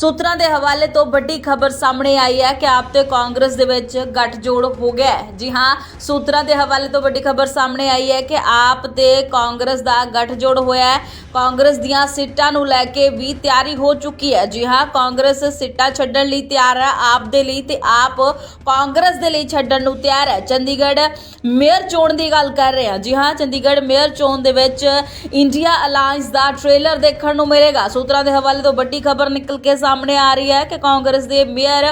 ਸੂਤਰਾਂ ਦੇ ਹਵਾਲੇ ਤੋਂ ਵੱਡੀ ਖਬਰ ਸਾਹਮਣੇ ਆਈ ਹੈ ਕਿ ਆਪ ਤੇ ਕਾਂਗਰਸ ਦੇ ਵਿੱਚ ਗੱਠਜੋੜ ਹੋ ਗਿਆ ਹੈ। ਜੀ ਹਾਂ, ਸੂਤਰਾਂ ਦੇ ਹਵਾਲੇ ਤੋਂ ਵੱਡੀ ਖਬਰ ਸਾਹਮਣੇ ਆਈ ਹੈ ਕਿ ਆਪ ਤੇ ਕਾਂਗਰਸ ਦਾ ਗੱਠਜੋੜ ਹੋਇਆ ਹੈ। ਕਾਂਗਰਸ ਦੀਆਂ ਸੀਟਾਂ ਨੂੰ ਲੈ ਕੇ ਵੀ ਤਿਆਰੀ ਹੋ ਚੁੱਕੀ ਹੈ। ਜੀ ਹਾਂ, ਕਾਂਗਰਸ ਸੀਟਾਂ ਛੱਡਣ ਲਈ ਤਿਆਰ ਹੈ ਆਪ ਦੇ ਲਈ ਤੇ ਆਪ ਕਾਂਗਰਸ ਦੇ ਲਈ ਛੱਡਣ ਨੂੰ ਤਿਆਰ ਹੈ। ਚੰਡੀਗੜ੍ਹ ਮੇਅਰ ਚੋਣ ਦੀ ਗੱਲ ਕਰ ਰਹੇ ਹਾਂ। ਜੀ ਹਾਂ, ਚੰਡੀਗੜ੍ਹ ਮੇਅਰ ਚੋਣ ਦੇ ਵਿੱਚ ਇੰਡੀਆ ਅਲਾਈਅੰਸ ਦਾ ਟ੍ਰੇਲਰ ਦੇਖਣ ਨੂੰ ਮਿਲੇਗਾ। ਸੂਤਰਾਂ ਦੇ ਹਵਾਲੇ ਤੋਂ ਵੱਡੀ ਖਬਰ ਨਿਕਲ ਕੇ ਸਾਹਮਣੇ ਆ ਰਹੀ ਹੈ ਕਿ ਕਾਂਗਰਸ ਦੇ ਮੇਅਰ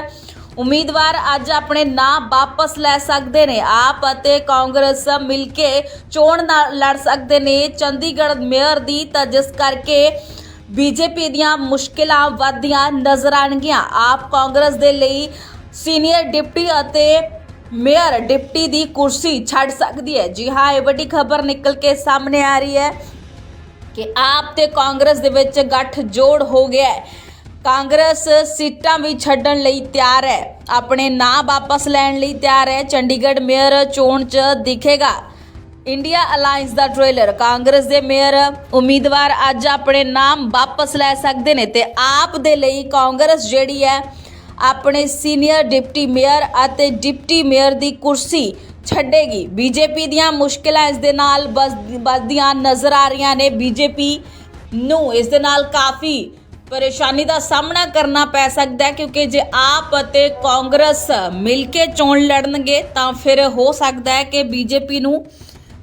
ਉਮੀਦਵਾਰ ਅੱਜ ਆਪਣੇ ਨਾਮ ਵਾਪਸ ਲੈ ਸਕਦੇ ਨੇ। ਆਪ ਅਤੇ ਕਾਂਗਰਸ ਮਿਲ ਕੇ ਚੋਣ ਲੜ ਸਕਦੇ ਨੇ। ਚੰਡੀਗੜ੍ਹ ਮੇਅਰ ਦੀ ਤਾਂ ਜਿਸ ਕਰਕੇ ਬੀਜੇਪੀ ਦੀਆਂ ਮੁਸ਼ਕਿਲਾਂ ਵੱਧਦੀਆਂ ਨਜ਼ਰ ਆਣਗੀਆਂ ਆਪ ਕਾਂਗਰਸ ਦੇ ਲਈ ਸੀਨੀਅਰ ਡਿਪਟੀ ਅਤੇ ਮੇਅਰ ਡਿਪਟੀ ਦੀ ਕੁਰਸੀ ਛੱਡ ਸਕਦੀ ਹੈ। ਜੀ ਹਾਂ, ਇਹ ਵੱਡੀ ਖਬਰ ਨਿਕਲ ਕੇ ਸਾਹਮਣੇ ਆ ਰਹੀ ਹੈ ਕਿ ਆਪ ਤੇ ਕਾਂਗਰਸ ਦੇ ਵਿੱਚ ਗੱਠ ਜੋੜ ਹੋ ਗਿਆ ਹੈ। ਕਾਂਗਰਸ ਸੀਟਾਂ ਵੀ ਛੱਡਣ ਲਈ ਤਿਆਰ ਹੈ। ਆਪਣੇ ਨਾਂ ਵਾਪਸ ਲੈਣ ਲਈ ਤਿਆਰ ਹੈ। ਚੰਡੀਗੜ੍ਹ ਮੇਅਰ ਚੋਣ 'ਚ ਦਿਖੇਗਾ। ਇੰਡੀਆ ਅਲਾਈਅੰਸ ਦਾ ਟ੍ਰੇਲਰ, ਕਾਂਗਰਸ ਦੇ ਮੇਅਰ ਉਮੀਦਵਾਰ ਅੱਜ ਆਪਣੇ ਨਾਮ ਵਾਪਸ ਲੈ ਸਕਦੇ ਨੇ ਤੇ ਆਪ ਦੇ ਲਈ ਕਾਂਗਰਸ ਜਿਹੜੀ ਹੈ, ਆਪਣੇ ਸੀਨੀਅਰ ਡਿਪਟੀ ਮੇਅਰ ਅਤੇ ਡਿਪਟੀ ਮੇਅਰ ਦੀ ਕੁਰਸੀ ਛੱਡੇਗੀ। ਬੀਜੇਪੀ ਦੀਆਂ ਮੁਸ਼ਕਿਲਾਂ ਇਸ ਦੇ ਨਾਲ ਵੱਧ- ਵੱਧਦੀਆਂ ਨਜ਼ਰ ਆ ਰਹੀਆਂ ਨੇ। ਬੀਜੇਪੀ ਨੂੰ ਇਸ ਦੇ ਨਾਲ ਕਾਫੀ ਪਰੇਸ਼ਾਨੀ ਦਾ ਸਾਹਮਣਾ ਕਰਨਾ ਪੈ ਸਕਦਾ ਹੈ ਕਿਉਂਕਿ ਜੇ ਆਪ ਅਤੇ ਕਾਂਗਰਸ ਮਿਲ ਕੇ ਚੋਣ ਲੜਨਗੇ ਤਾਂ ਫਿਰ ਹੋ ਸਕਦਾ ਹੈ ਕਿ ਬੀਜੇਪੀ ਨੂੰ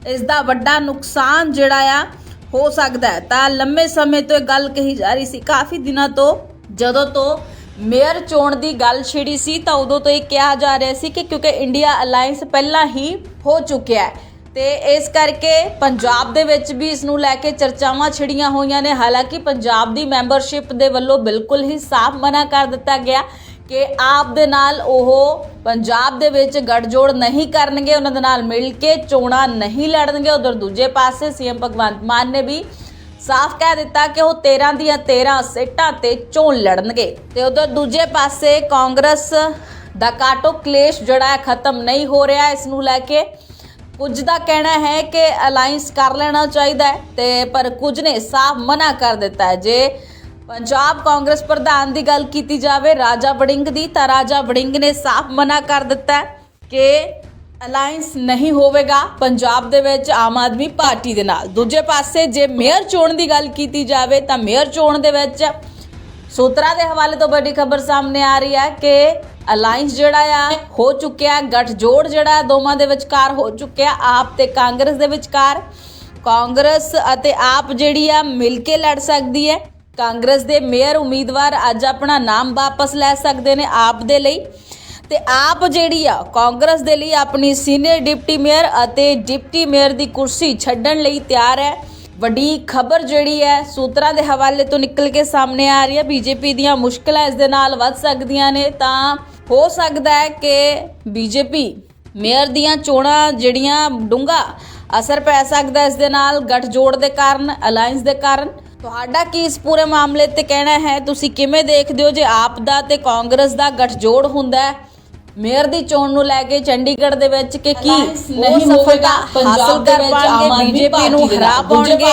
ਇਸ ਦਾ ਵੱਡਾ ਨੁਕਸਾਨ ਜਿਹੜਾ ਆ ਹੋ ਸਕਦਾ ਹੈ। ਤਾਂ ਲੰਮੇ ਸਮੇਂ ਤੋਂ ਇਹ ਗੱਲ ਕਹੀ ਜਾ ਰਹੀ ਸੀ। ਕਾਫੀ ਦਿਨਾਂ ਤੋਂ, ਜਦੋਂ ਤੋਂ ਮੇਅਰ ਚੋਣ ਦੀ ਗੱਲ ਛਿੜੀ ਸੀ ਤਾਂ ਉਦੋਂ ਤੋਂ ਇਹ ਕਿਹਾ ਜਾ ਰਿਹਾ ਸੀ ਕਿ ਕਿਉਂਕਿ ਇੰਡੀਆ ਅਲਾਈਅੰਸ ਪਹਿਲਾਂ ਹੀ ਹੋ ਚੁੱਕਿਆ ਹੈ। ਤੇ ਇਸ ਕਰਕੇ ਪੰਜਾਬ ਦੇ ਵਿੱਚ ਵੀ ਇਸ ਨੂੰ ਲੈ ਕੇ ਚਰਚਾਵਾਂ ਛਿੜੀਆਂ ਹੋਈਆਂ ਨੇ। ਹਾਲਾਂਕਿ ਪੰਜਾਬ ਦੀ ਮੈਂਬਰਸ਼ਿਪ ਦੇ ਵੱਲੋਂ ਬਿਲਕੁਲ ਹੀ ਸਾਫ਼ ਮਨਾ ਕਰ ਦਿੱਤਾ ਗਿਆ ਕਿ ਆਪ ਦੇ ਨਾਲ ਉਹ ਪੰਜਾਬ ਦੇ ਵਿੱਚ ਗੱਠਜੋੜ ਨਹੀਂ ਕਰਨਗੇ, ਉਹਨਾਂ ਦੇ ਨਾਲ ਮਿਲ ਕੇ ਚੋਣਾਂ ਨਹੀਂ ਲੜਨਗੇ। ਉਧਰ ਦੂਜੇ ਪਾਸੇ ਸੀਐਮ ਭਗਵੰਤ ਮਾਨ ਨੇ ਵੀ ਸਾਫ਼ ਕਹਿ ਦਿੱਤਾ ਕਿ ਉਹ 13 ਦੀਆਂ 13 ਸੀਟਾਂ ਤੇ ਚੋਣ ਲੜਨਗੇ। ਤੇ ਉਧਰ ਦੂਜੇ ਪਾਸੇ ਕਾਂਗਰਸ ਦਾ ਕਾਟੋ ਕਲੇਸ਼ ਜਿਹੜਾ ਹੈ, ਖਤਮ ਨਹੀਂ ਹੋ ਰਿਹਾ। ਇਸ ਨੂੰ ਲੈ ਕੇ ਕੁਝ ਦਾ ਕਹਿਣਾ ਹੈ ਕਿ ਅਲਾਈਅੰਸ ਕਰ ਲੈਣਾ ਚਾਹੀਦਾ ਹੈ ਤੇ ਪਰ ਕੁਝ ਨੇ ਸਾਫ਼ ਮਨਾ ਕਰ ਦਿੱਤਾ ਹੈ। ਜੇ ਪੰਜਾਬ ਕਾਂਗਰਸ ਪ੍ਰਧਾਨ ਦੀ ਗੱਲ ਕੀਤੀ ਜਾਵੇ, ਰਾਜਾ ਵੜਿੰਗ ਦੀ, ਤਾਂ ਰਾਜਾ ਵੜਿੰਗ ਨੇ ਸਾਫ਼ ਮਨਾ ਕਰ ਦਿੱਤਾ ਹੈ ਕਿ ਅਲਾਈਅੰਸ ਨਹੀਂ ਹੋਵੇਗਾ ਪੰਜਾਬ ਦੇ ਵਿੱਚ ਆਮ ਆਦਮੀ ਪਾਰਟੀ ਦੇ ਨਾਲ। ਦੂਜੇ ਪਾਸੇ ਜੇ ਮੇਅਰ ਚੋਣ ਦੀ ਗੱਲ ਕੀਤੀ ਜਾਵੇ, ਤਾਂ ਮੇਅਰ ਚੋਣ ਦੇ ਵਿੱਚ ਸੂਤਰਾਂ ਦੇ ਹਵਾਲੇ ਤੋਂ ਵੱਡੀ ਖਬਰ ਸਾਹਮਣੇ ਆ ਰਹੀ ਹੈ ਕਿ ਅਲਾਈਅੰਸ ਜਿਹੜਾ ਆ, ਹੋ ਚੁੱਕਿਆ ਗੱਠਜੋੜ ਜਿਹੜਾ ਦੋਵਾਂ ਦੇ ਵਿਚਕਾਰ ਹੋ ਚੁੱਕਿਆ ਆਪ ਤੇ ਕਾਂਗਰਸ ਦੇ ਵਿਚਕਾਰ। ਕਾਂਗਰਸ ਅਤੇ ਆਪ ਜਿਹੜੀ ਆ, ਮਿਲ ਕੇ ਲੜ ਸਕਦੀ ਹੈ। ਕਾਂਗਰਸ ਦੇ ਮੇਅਰ ਉਮੀਦਵਾਰ ਅੱਜ ਆਪਣਾ ਨਾਮ ਵਾਪਸ ਲੈ ਸਕਦੇ ਨੇ ਆਪ ਦੇ ਲਈ। ਤੇ ਆਪ ਜਿਹੜੀ ਆ, ਕਾਂਗਰਸ ਦੇ ਲਈ ਆਪਣੀ ਸੀਨੀਅਰ ਡਿਪਟੀ ਮੇਅਰ ਅਤੇ ਡਿਪਟੀ ਮੇਅਰ ਦੀ ਕੁਰਸੀ ਛੱਡਣ ਲਈ ਤਿਆਰ ਹੈ। ਵੱਡੀ ਖਬਰ ਜਿਹੜੀ ਹੈ, ਸੂਤਰਾਂ ਦੇ ਹਵਾਲੇ ਤੋਂ ਨਿਕਲ ਕੇ ਸਾਹਮਣੇ ਆ ਰਹੀ ਹੈ। ਬੀਜੇਪੀ ਦੀਆਂ ਮੁਸ਼ਕਲਾਂ ਇਸ ਦੇ ਨਾਲ ਵੱਧ ਸਕਦੀਆਂ ਨੇ ਤਾਂ ਹੋ ਸਕਦਾ ਹੈ ਕਿ ਬੀਜੇਪੀ ਮੇਅਰ ਦੀਆਂ ਚੋਣਾਂ ਜਿਹੜੀਆਂ ਡੂੰਗਾ ਅਸਰ ਪੈ ਸਕਦਾ ਹੈ ਇਸ ਦੇ ਨਾਲ ਗੱਠਜੋੜ ਦੇ ਕਾਰਨ ਅਲਾਈਅੰਸ ਦੇ ਕਾਰਨ ਤੁਹਾਡਾ ਕੀ ਇਸ ਪੂਰੇ ਮਾਮਲੇ ਤੇ ਕਹਿਣਾ ਹੈ ਤੁਸੀਂ ਕਿਵੇਂ ਦੇਖਦੇ ਹੋ ਜੇ ਆਪ ਦਾ ਤੇ ਕਾਂਗਰਸ ਦਾ ਗੱਠਜੋੜ ਹੁੰਦਾ ਹੈ ਮੇਅਰ ਦੀ ਚੋਣ ਨੂੰ ਲੈ ਕੇ ਚੰਡੀਗੜ੍ਹ ਦੇ ਵਿੱਚ ਕਿ ਕੀ ਨਹੀਂ ਹੋਵੇਗਾ ਹਾਸਲ ਕਰ ਪਾਣਗੇ ਬੀਜੇਪੀ ਨੂੰ ਹਰਾ ਪਾਉਣਗੇ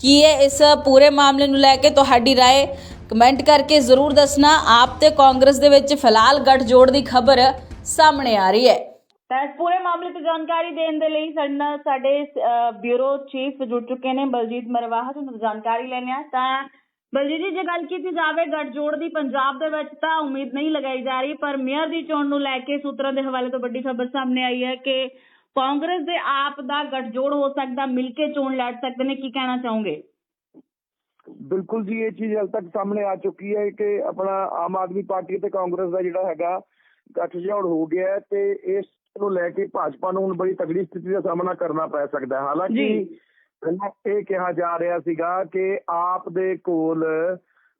ਕੀ ਇਹ ਇਸ ਪੂਰੇ ਮਾਮਲੇ ਨੂੰ ਲੈ ਕੇ ਤੁਹਾਡੀ رائے ਕਮੈਂਟ ਕਰਕੇ ਜ਼ਰੂਰ ਦੱਸਣਾ। ਆਪ ਤੇ ਕਾਂਗਰਸ ਦੇ ਵਿੱਚ ਫਿਲਹਾਲ ਗੱਠਜੋੜ ਦੀ ਖਬਰ ਸਾਹਮਣੇ ਆ ਰਹੀ ਹੈ। ਤਾਂ ਪੂਰੇ ਮਾਮਲੇ ਤੇ ਜਾਣਕਾਰੀ ਦੇਣ ਦੇ ਲਈ ਸਾਡੇ ਨਾਲ ਸਾਡੇ ਬਿਊਰੋ ਚੀਫ ਜੁੜ ਚੁੱਕੇ ਨੇ ਬਲਜੀਤ ਮਰਵਾਹਾ ਤੋਂ ਜਾਣਕਾਰੀ ਲੈਣੇ ਆ ਤਾਂ ਬਲਜੀਤ ਜੀ, ਜੇ ਗੱਲ ਕੀਤੀ ਜਾਵੇ ਗੱਠਜੋੜ ਦੀ ਪੰਜਾਬ ਦੇ ਵਿੱਚ ਤਾਂ ਉਮੀਦ ਨਹੀਂ ਲਗਾਈ ਜਾ ਰਹੀ, ਪਰ ਮੇਅਰ ਦੀ ਚੋਣ ਨੂੰ ਲੈ ਕੇ ਸੂਤਰਾਂ ਦੇ ਹਵਾਲੇ ਤੋਂ ਵੱਡੀ ਖਬਰ ਸਾਹਮਣੇ ਆਈ ਹੈ ਕਿ ਕਾਂਗਰਸ ਦੇ ਆਪ ਦਾ ਗੱਠਜੋੜ ਹੋ ਸਕਦਾ, ਮਿਲ ਕੇ ਚੋਣ ਲੜ ਸਕਦੇ ਨੇ, ਕੀ ਕਹਿਣਾ ਚਾਹੋਗੇ? ਬਿਲਕੁਲ ਜੀ ਇਹ ਚੀਜ਼ ਹਾਲ ਤੱਕ ਸਾਹਮਣੇ ਆ ਚੁੱਕੀ ਹੈ ਕਿ ਆਪਣਾ ਆਮ ਆਦਮੀ ਪਾਰਟੀ ਤੇ ਕਾਂਗਰਸ ਦਾ ਜਿਹੜਾ ਹੈਗਾ ਗੱਠਜੋੜ ਹੋ ਗਿਆ ਤੇ ਇਸ ਨੂੰ ਲੈ ਕੇ ਭਾਜਪਾ ਨੂੰ ਹੁਣ ਬੜੀ ਤਗੜੀ ਸਥਿਤੀ ਦਾ ਸਾਹਮਣਾ ਕਰਨਾ ਪੈ ਸਕਦਾ ਹੈ ਹਾਲਾਂਕਿ। ਪਹਿਲਾਂ ਇਹ ਕਿਹਾ ਜਾ ਰਿਹਾ ਸੀਗਾ ਕਿ ਆਪ ਦੇ ਕੋਲ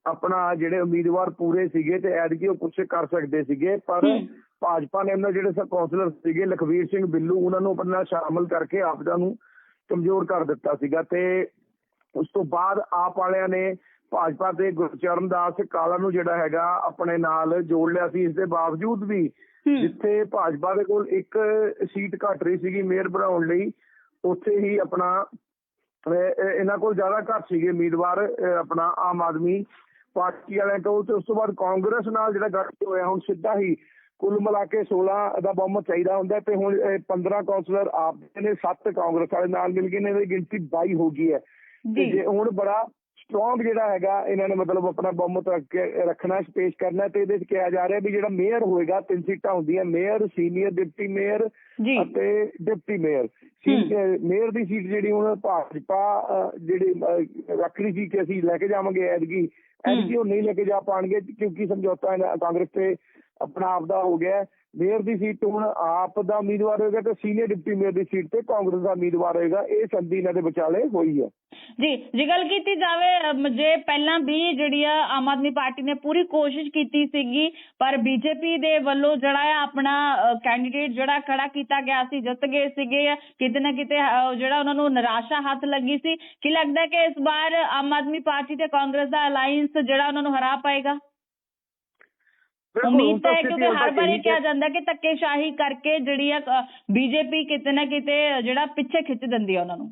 ਆਪਣਾ ਜਿਹੜੇ ਉਮੀਦਵਾਰ ਪੂਰੇ ਸੀਗੇ ਤੇ ਐਤਕੀ ਉਹ ਕੁਝ ਕਰ ਸਕਦੇ ਸੀਗੇ ਪਰ। ਭਾਜਪਾ ਨੇ ਉਹਨਾਂ ਜਿਹੜੇ ਸਭ ਕੌਂਸਲਰ ਸੀਗੇ ਲਖਵੀਰ ਸਿੰਘ ਬਿੱਲੂ ਉਹਨਾਂ ਨੂੰ ਆਪਣੇ ਨਾਲ ਸ਼ਾਮਲ ਕਰਕੇ ਆਪਦਾ ਨੂੰ ਕਮਜ਼ੋਰ ਕਰ ਦਿੱਤਾ ਸੀਗਾ ਤੇ ਉਸ ਤੋਂ ਬਾਅਦ ਆਪ ਵਾਲਿਆਂ ਨੇ ਭਾਜਪਾ ਦੇ ਗੁਰਚਰਨ ਦਾਸ ਕਾਲਾ ਨੂੰ ਜਿਹੜਾ ਹੈਗਾ ਆਪਣੇ ਨਾਲ ਜੋੜ ਲਿਆ ਸੀ ਇਸ ਦੇ ਬਾਵਜੂਦ ਵੀ ਜਿੱਥੇ ਭਾਜਪਾ ਦੇ ਕੋਲ ਇੱਕ ਸੀਟ ਘੱਟ ਰਹੀ ਸੀਗੀ ਮੇਅਰ ਬਣਾਉਣ ਲਈ ਉੱਥੇ ਹੀ ਆਪਣਾ ਇਹਨਾਂ ਕੋਲ ਜ਼ਿਆਦਾ ਘੱਟ ਸੀਗੇ ਉਮੀਦਵਾਰ ਆਪਣਾ ਆਮ ਆਦਮੀ ਪਾਰਟੀ ਵਾਲਿਆਂ ਕੋਲ ਤੇ ਉਸ ਤੋਂ ਬਾਅਦ ਕਾਂਗਰਸ ਨਾਲ ਜਿਹੜਾ ਗੱਠ ਹੋਇਆ ਹੁਣ ਸਿੱਧਾ ਹੀ ਕੁੱਲ ਮਿਲਾ ਕੇ 16 ਦਾ ਬਹੁਮਤ ਚਾਹੀਦਾ ਹੁੰਦਾ ਤੇ ਹੁਣ ਇਹ 15 ਕਾਉਂਸਲਰ ਆਪ ਦੇ ਨੇ 7 ਕਾਂਗਰਸ ਵਾਲੇ ਨਾਲ ਮਿਲ ਕੇ ਨੇ ਇਹਦੀ ਗਿਣਤੀ 22 ਹੋ ਗਈ ਹੈ। ਤੇ ਜੀ। ਹੁਣ ਬੜਾ ਸਟਰੋਂਗ ਜਿਹੜਾ ਹੈਗਾ ਇਹਨਾਂ ਨੇ ਮਤਲਬ ਆਪਣਾ ਬਹੁਮਤ ਰੱਖ ਕੇ ਰੱਖਣਾ ਪੇਸ਼ ਕਰਨਾ ਤੇ ਇਹਦੇ ਵਿੱਚ ਕਿਹਾ ਜਾ ਰਿਹਾ ਵੀ ਜਿਹੜਾ ਮੇਅਰ ਹੋਏਗਾ ਤਿੰਨ ਸੀਟਾਂ ਹੁੰਦੀਆਂ ਮੇਅਰ ਸੀਨੀਅਰ ਡਿਪਟੀ ਮੇਅਰ ਅਤੇ ਡਿਪਟੀ ਮੇਅਰ ਮੇਅਰ ਦੀ ਸੀਟ ਜਿਹੜੀ ਹੁਣ ਭਾਜਪਾ ਜਿਹੜੀ ਅਹ, ਰੱਖ ਰਹੀ ਸੀ ਕਿ ਅਸੀਂ ਲੈ ਕੇ ਜਾਵਾਂਗੇ ਐਤਕੀ। ਐਤਕੀ ਉਹ ਨਹੀਂ ਲੈ ਕੇ ਜਾ ਪਾਣਗੇ ਕਿਉਂਕਿ ਸਮਝੌਤਾ ਕਾਂਗਰਸ ਤੇ ਆਪਣਾ ਆਪ ਦਾ ਹੋ ਗਿਆ। ਮੇਅਰ ਦੀ ਸੀਟ ਹੁਣ ਆਪ ਦਾ ਉਮੀਦਵਾਰ ਹੋਏਗਾ ਤੇ ਸੀਨੀਅਰ ਡਿਪਟੀ ਮੇਅਰ ਦੀ ਸੀਟ ਤੇ ਕਾਂਗਰਸ ਦਾ ਉਮੀਦਵਾਰ ਹੋਏਗਾ। ਇਹ ਸੰਧੀ ਇਹਨਾਂ ਦੇ ਵਿਚਾਲੇ ਹੋਈ ਹੈ। ਜੀ ਜੇ ਗੱਲ ਕੀਤੀ ਜਾਵੇ ਜੇ ਪਹਿਲਾਂ ਵੀ ਜਿਹੜੀ ਆ ਆਮ ਆਦਮੀ ਪਾਰਟੀ ਨੇ ਪੂਰੀ ਕੋਸ਼ਿਸ਼ ਕੀਤੀ ਸੀਗੀ ਪਰ ਬੀਜੇਪੀ ਦੇ ਵੱਲੋਂ ਜਿਹੜਾ ਆ ਆਪਣਾ ਕੈਂਡੀਡੇਟ ਜਿਹੜਾ ਖੜਾ ਕੀਤਾ ਗਿਆ ਸੀ ਜਿੱਤ ਗਏ ਸੀਗੇ ਕਿਤੇ ਨਾ ਕਿਤੇ ਜਿਹੜਾ ਉਹਨਾਂ ਨੂੰ ਨਿਰਾਸ਼ਾ ਹੱਥ ਲੱਗੀ ਸੀ ਕੀ ਲੱਗਦਾ ਕਿ ਇਸ ਵਾਰ ਆਮ ਆਦਮੀ ਪਾਰਟੀ ਤੇ ਕਾਂਗਰਸ ਦਾ ਅਲਾਈਅੰਸ ਜਿਹੜਾ ਉਹਨਾਂ ਨੂੰ ਹਰਾ ਪਾਏਗਾ? ਉਮੀਦ ਤਾਂ ਹੈ ਕਿਉਂਕਿ ਹਰ ਵਾਰ ਇਹੀ ਕਿਹਾ ਜਾਂਦਾ ਕਿ ਧੱਕੇਸ਼ਾਹੀ ਕਰਕੇ ਜਿਹੜੀ ਆ ਬੀਜੇਪੀ ਕਿਤੇ ਨਾ ਕਿਤੇ ਜਿਹੜਾ ਪਿੱਛੇ ਖਿੱਚ ਦਿੰਦੀ ਆ ਉਹਨਾਂ ਨੂੰ।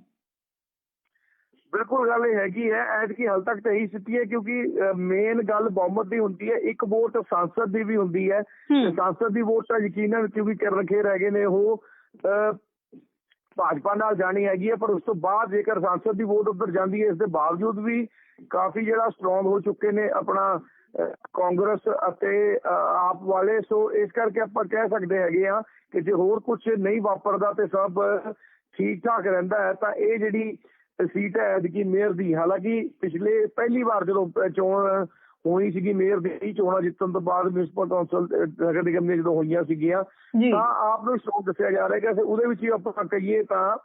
ਬਿਲਕੁਲ ਗੱਲ ਇਹ ਹੈਗੀ ਹੈ ਐਤਕੀ ਹਾਲ ਤੱਕ ਤਾਂ ਇਹੀ ਸਥਿਤੀ ਹੈ ਕਿਉਂਕਿ ਮੇਨ ਗੱਲ ਬਹੁਮਤ ਦੀ ਹੁੰਦੀ ਹੈ ਇੱਕ ਵੋਟ ਸੰਸਦ ਦੀ ਵੀ ਹੁੰਦੀ ਹੈ। ਸੰਸਦ ਦੀ ਵੋਟ ਤਾਂ ਯਕੀਨਨ ਕਿਉਂਕਿ ਕਰਨ ਖੇਰ ਹੈਗੇ ਨੇ ਉਹ ਭਾਜਪਾ ਨਾਲ ਜਾਣੀ ਹੈਗੀ ਹੈ ਪਰ ਉਸ ਤੋਂ ਬਾਅਦ ਜੇਕਰ ਸੰਸਦ ਦੀ ਵੋਟ ਉੱਧਰ ਜਾਂਦੀ ਹੈ ਇਸ ਦੇ ਬਾਵਜੂਦ ਵੀ ਕਾਫੀ ਜਿਹੜਾ ਸਟਰੋਂਗ ਹੋ ਚੁੱਕੇ ਨੇ ਆਪਣਾ ਕਾਂਗਰਸ ਅਤੇ ਆਪ ਵਾਲੇ। ਸੋ ਇਸ ਕਰਕੇ ਆਪਾਂ ਕਹਿ ਸਕਦੇ ਹੈਗੇ ਆ ਕਿ ਜੇ ਹੋਰ ਕੁਝ ਨਹੀਂ ਵਾਪਰਦਾ ਤੇ ਸਭ ਠੀਕ ਠਾਕ ਰਹਿੰਦਾ ਹੈ ਤਾਂ ਇਹ ਜਿਹੜੀ ਸੀਟ ਹੈ ਐਤਕੀ ਮੇਅਰ ਦੀ। ਹਾਲਾਂਕਿ ਪਿਛਲੇ ਪਹਿਲੀ ਵਾਰ ਜਦੋਂ ਚੋਣ ਹੋਈ ਸੀਗੀ ਮੇਅਰ ਦੀ ਚੋਣਾਂ ਜਿੱਤਣ ਤੋਂ ਬਾਅਦ ਮਿਊਨਿਸਪਲ ਕੌਂਸਲ ਨਗਰ ਨਿਗਮ ਦੀਆਂ ਜਦੋਂ ਹੋਈਆਂ ਸੀਗੀਆਂ ਤਾਂ ਆਪ ਨੂੰ ਸਟਰੋਂਗ ਦੱਸਿਆ ਜਾ ਰਿਹਾ ਕਿ ਉਹਦੇ ਵਿੱਚ ਹੀ ਆਪਾਂ ਕਹੀਏ ਤਾਂ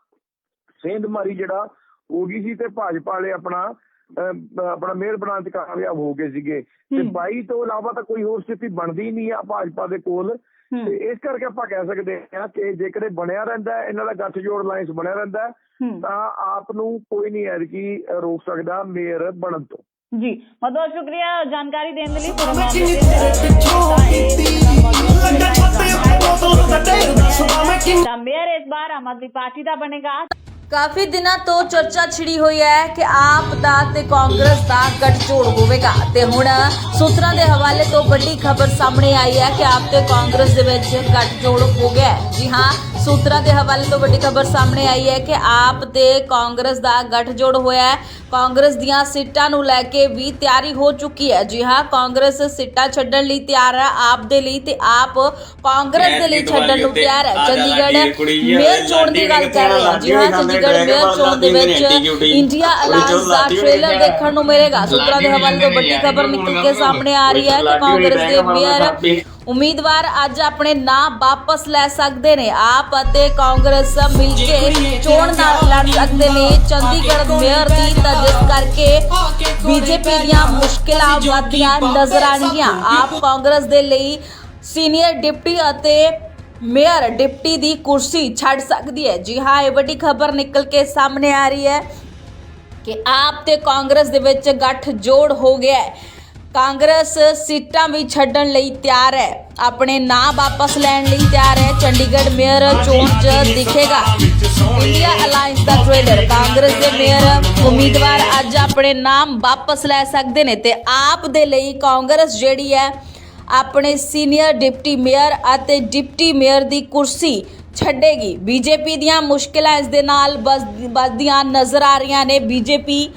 ਸੇਂਧ ਮਾਰੀ ਜਿਹੜਾ ਹੋ ਗਈ ਸੀ ਤੇ ਭਾਜਪਾ ਵਾਲੇ ਆਪਣਾ ਆਪਣਾ ਮੇਅਰ ਬਣਾਉਣ ਚ ਕਾਮਯਾਬ ਹੋ ਗਏ ਸੀਗੇ। ਤੇ ਹੂੰ। 22 ਤੋਂ ਇਲਾਵਾ ਤਾਂ ਕੋਈ ਹੋਰ ਸਥਿਤੀ ਬਣਦੀ ਨਹੀਂ ਆ ਭਾਜਪਾ ਦੇ ਕੋਲ। ਤੇ ਇਸ ਕਰਕੇ ਆਪਾਂ ਕਹਿ ਸਕਦੇ ਹਾਂ ਕਿ ਜੇਕਰ ਇਹ ਬਣਿਆ ਰਹਿੰਦਾ ਇਹਨਾਂ ਦਾ ਗੱਠਜੋੜ ਅਲਾਈਅੰਸ ਬਣਿਆ ਰਹਿੰਦਾ ਤਾਂ ਆਪ ਨੂੰ ਕੋਈ ਨਹੀਂ ਐਤਕੀ ਰੋਕ ਸਕਦਾ ਮੇਅਰ ਬਣਨ ਤੋਂ। ਜੀ ਬਹੁਤ ਬਹੁਤ ਸ਼ੁਕਰੀਆ ਜਾਣਕਾਰੀ ਦੇਣ ਦੇ ਲਈ। ਤਾਂ ਮੇਅਰ ਇਸ ਵਾਰ ਆਮ ਆਦਮੀ ਪਾਰਟੀ ਦਾ ਬਣੇਗਾ। ਕਾਫੀ ਦਿਨਾਂ ਤੋਂ ਚਰਚਾ ਛਿੜੀ ਹੋਈ ਹੈ ਕਿ ਆਪ ਦਾ ਤੇ ਕਾਂਗਰਸ ਦਾ ਗੱਠਜੋੜ ਹੋਵੇਗਾ। ਤੇ ਹੁਣ ਸੂਤਰਾਂ ਦੇ ਹਵਾਲੇ ਤੋਂ ਵੱਡੀ ਖਬਰ ਸਾਹਮਣੇ ਆਈ ਹੈ ਕਿ ਆਪ ਤੇ ਕਾਂਗਰਸ ਦੇ ਵਿੱਚ ਗੱਠਜੋੜ ਹੋ ਗਿਆ ਜੀ ਹਾਂ ਸੂਤਰਾਂ ਦੇ ਹਵਾਲੇ ਤੋਂ ਵੱਡੀ ਖਬਰ ਸਾਹਮਣੇ ਆਈ ਹੈ ਕਿ ਆਪ ਤੇ ਕਾਂਗਰਸ ਦਾ ਗੱਠਜੋੜ ਹੋਇਆ ਹੈ। ਕਾਂਗਰਸ ਦੀਆਂ ਸੀਟਾਂ ਨੂੰ ਲੈ ਕੇ ਵੀ ਤਿਆਰੀ ਹੋ ਚੁੱਕੀ ਹੈ। ਜੀ ਹਾਂ ਕਾਂਗਰਸ ਸੀਟਾਂ ਛੱਡਣ ਲਈ ਤਿਆਰ ਹੈ ਆਪ ਦੇ ਲਈ ਤੇ ਆਪ ਕਾਂਗਰਸ ਦੇ ਲਈ ਛੱਡਣ ਨੂੰ ਤਿਆਰ ਹੈ। ਚੰਡੀਗੜ੍ਹ ਮੇਅਰ ਚੋਣ ਦੀ ਗੱਲ ਕਰ ਰਹੇ ਹਾਂ। ਜੀ ਹਾਂ ਚੰਡੀਗੜ੍ਹ ਮੇਅਰ ਚੋਣ ਦੇ ਵਿੱਚ ਇੰਡੀਆ ਅਲਾਈਅੰਸ ਦਾ ਟ੍ਰੇਲਰ ਦੇਖਣ ਨੂੰ ਮਿਲੇਗਾ। ਸੂਤਰਾਂ ਦੇ ਹਵਾਲੇ ਤੋਂ ਵੱਡੀ ਖਬਰ ਨਿਕਲ ਕੇ ਸਾਹਮਣੇ ਆ ਰਹੀ ਹੈ ਕਿ ਕਾਂਗਰਸ ਦੇ ਮੇਅਰ ਉਮੀਦਵਾਰ ਅੱਜ ਆਪਣੇ ਨਾਂ ਵਾਪਸ ਲੈ ਸਕਦੇ ਨੇ। ਆਪ ਅਤੇ ਕਾਂਗਰਸ ਮਿਲ ਕੇ ਚੋਣ ਨਾਲ ਲੜ ਸਕਦੇ ਨੇ। ਚੰਡੀਗੜ੍ਹ ਮੇਅਰ ਦੀ ਤਾਂ ਕਰਕੇ ਬੀਜੇਪੀ ਦੀਆਂ ਮੁਸ਼ਕਿਲਾਂ ਵਧਦੀਆਂ ਨਜ਼ਰ ਆਣਗੀਆਂ ਆਪ ਕਾਂਗਰਸ ਦੇ ਲਈ ਸੀਨੀਅਰ ਡਿਪਟੀ ਅਤੇ ਮੇਅਰ ਡਿਪਟੀ ਦੀ ਕੁਰਸੀ ਛੱਡ ਸਕਦੀ ਹੈ। ਜੀ ਹਾਂ, ਇਹ ਵੱਡੀ ਖਬਰ ਨਿਕਲ ਕੇ ਸਾਹਮਣੇ ਆ ਰਹੀ ਹੈ ਕਿ ਆਪ ਤੇ ਕਾਂਗਰਸ ਦੇ ਵਿੱਚ ਗੱਠ ਜੋੜ ਹੋ ਗਿਆ ਹੈ। ਕਾਂਗਰਸ ਸੀਟਾਂ ਵੀ ਛੱਡਣ ਲਈ ਤਿਆਰ ਹੈ। ਆਪਣੇ ਨਾਂ ਵਾਪਸ ਲੈਣ ਲਈ ਤਿਆਰ ਹੈ। ਚੰਡੀਗੜ੍ਹ ਮੇਅਰ ਚੋਣ 'ਚ ਦਿਖੇਗਾ। ਇੰਡੀਆ ਅਲਾਈਅੰਸ ਦਾ ਟ੍ਰੇਲਰ। ਕਾਂਗਰਸ ਦੇ ਮੇਅਰ ਉਮੀਦਵਾਰ ਅੱਜ ਆਪਣੇ ਨਾਮ ਵਾਪਸ ਲੈ ਸਕਦੇ ਨੇ ਤੇ ਆਪ ਦੇ ਲਈ ਕਾਂਗਰਸ ਜਿਹੜੀ ਹੈ, ਆਪਣੇ ਸੀਨੀਅਰ ਡਿਪਟੀ ਮੇਅਰ ਅਤੇ ਡਿਪਟੀ ਮੇਅਰ ਦੀ ਕੁਰਸੀ ਛੱਡੇਗੀ। ਬੀਜੇਪੀ ਦੀਆਂ ਮੁਸ਼ਕਿਲਾਂ ਇਸ ਦੇ ਨਾਲ ਵੱਧ- ਵੱਧਦੀਆਂ ਨਜ਼ਰ ਆ ਰਹੀਆਂ ਨੇ। ਬੀਜੇਪੀ